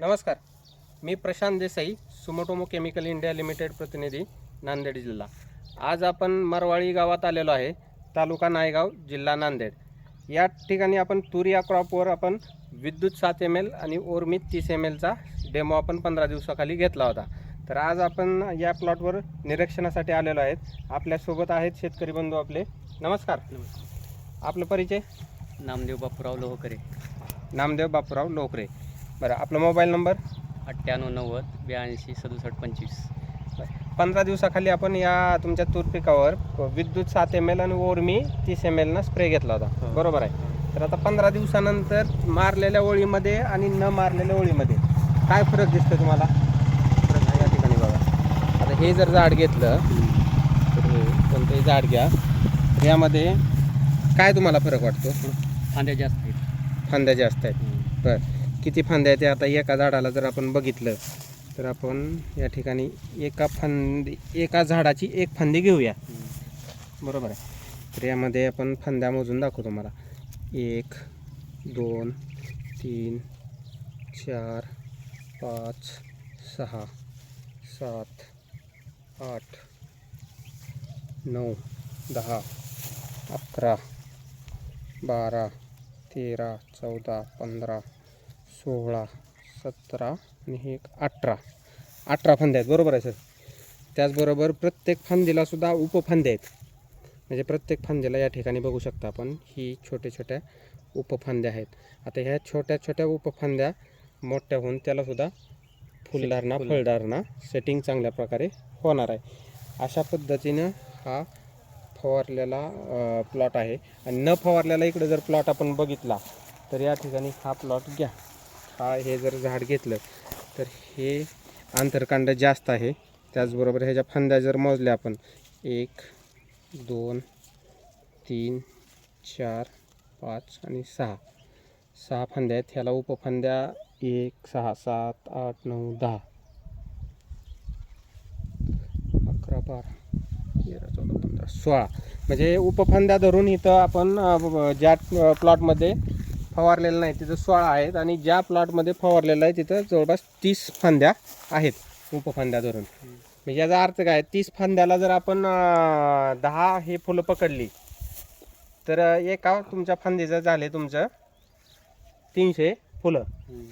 नमस्कार. मी Prashant Desai Sumitomo chemical India limited प्रतिनिधी नांदेड जिल्हा. आज आपण मरवाळी गावात आलेलो आहे तालुका नायगाव जिल्हा नांदेड. या ठिकाणी आपण तूर या क्रॉपवर आपण विद्युत सात एम एल आणि ओरमीत तीस एम एलचा डेमो आपण पंधरा दिवसाखाली घेतला होता. तर आज आपण या प्लॉटवर निरीक्षणासाठी आलेलो आहेत. आपल्यासोबत आहेत शेतकरी बंधू आपले. नमस्कार. आपलं परिचय? नामदेव बापूराव लोहकरे. नामदेव बापूराव लोकरे बरं आपला मोबाईल नंबर? अठ्ठ्याण्णव नव्वद ब्याऐंशी सदुसष्ट पंचवीस. पंधरा दिवसाखाली आपण या तुमच्या तूर पिकावर विद्युत सात एम एल आणि ओरमी तीस एम एलनं स्प्रे घेतला होता. हो. बरोबर आहे. तर आता पंधरा दिवसानंतर मारलेल्या ओळीमध्ये आणि न मारलेल्या ओळीमध्ये काय फरक दिसतो तुम्हाला? या ठिकाणी बघा. आता हे जर झाड घेतलं तर हे कोणतंही झाड घ्या. यामध्ये काय तुम्हाला फरक वाटतो? फांद्या जास्त आहेत. फांद्या जास्त आहेत. बरं. किती फांद्या आहेत ते आता एका झाडाला जर आपण बघितलं तर आपण या ठिकाणी एका फांदी एका झाडाची एक फांदी घेऊया. बरोबर आहे? तर यामध्ये आपण फांद्या मोजून दाखवू तुम्हाला. एक दोन तीन चार पाच सहा सात आठ नऊ दहा अकरा बारा तेरा चौदा पंधरा सोळा सतरा आणि हे एक अठरा. अठरा फांद्या आहेत बरोबर आहे सर? त्याचबरोबर प्रत्येक फांदीला सुद्धा उपफांद्या आहेत. म्हणजे प्रत्येक फांद्याला या ठिकाणी बघू शकता आपण ही छोट्या छोट्या उपफांद्या आहेत. आता ह्या छोट्या छोट्या उपफांद्या मोठ्या होऊन त्यालासुद्धा फुलधारणा फुल. फळधारणा सेटिंग चांगल्या प्रकारे होणार आहे. अशा पद्धतीनं हा फवारलेला प्लॉट आहे. आणि न फवारलेला इकडे जर प्लॉट आपण बघितला तर या ठिकाणी हा प्लॉट घ्या. हा हे जर झाड घेतलं तर हे आंतरकांड जास्त आहे. त्याचबरोबर ह्याच्या फांद्या जर मोजल्या आपण एक दोन तीन चार पाच आणि सहा. सहा फांद्या आहेत. ह्याला उपफांद्या एक सहा सात आठ नऊ दहा. अकरा बारा तेरा चौदा पंधरा सोळा. म्हणजे उपफांद्या धरून इथं आपण ज्या प्लॉटमध्ये फवारलेलं नाही तिथं सोळा आहेत आणि ज्या प्लॉटमध्ये फवारलेलं आहे तिथं जवळपास तीस फांद्या आहेत उपफांद्या धरून म्हणजे याचा अर्थ काय तीस फांद्याला जर आपण दहा हे फुलं पकडली तर एका तुमच्या फांदीचं झाले तुमचं तीनशे फुलं.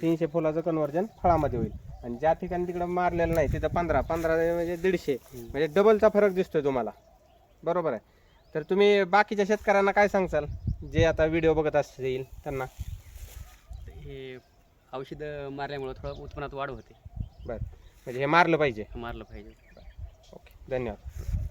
तीनशे फुलाचं कन्वर्जन फळामध्ये होईल. आणि ज्या ठिकाणी तिकडं मारलेलं नाही तिथं पंधरा पंधरा म्हणजे दीडशे. म्हणजे डबलचा फरक दिसतोय तुम्हाला. बरोबर आहे. तर तुम्ही बाकीच्या शेतकऱ्यांना काय सांगचाल जे आता व्हिडिओ बघत असतील त्यांना. हे औषधं मारल्यामुळं थोडं उत्पन्नात वाढ होते. बरं. म्हणजे हे मारलं पाहिजे. मारलं पाहिजे. ओके. धन्यवाद.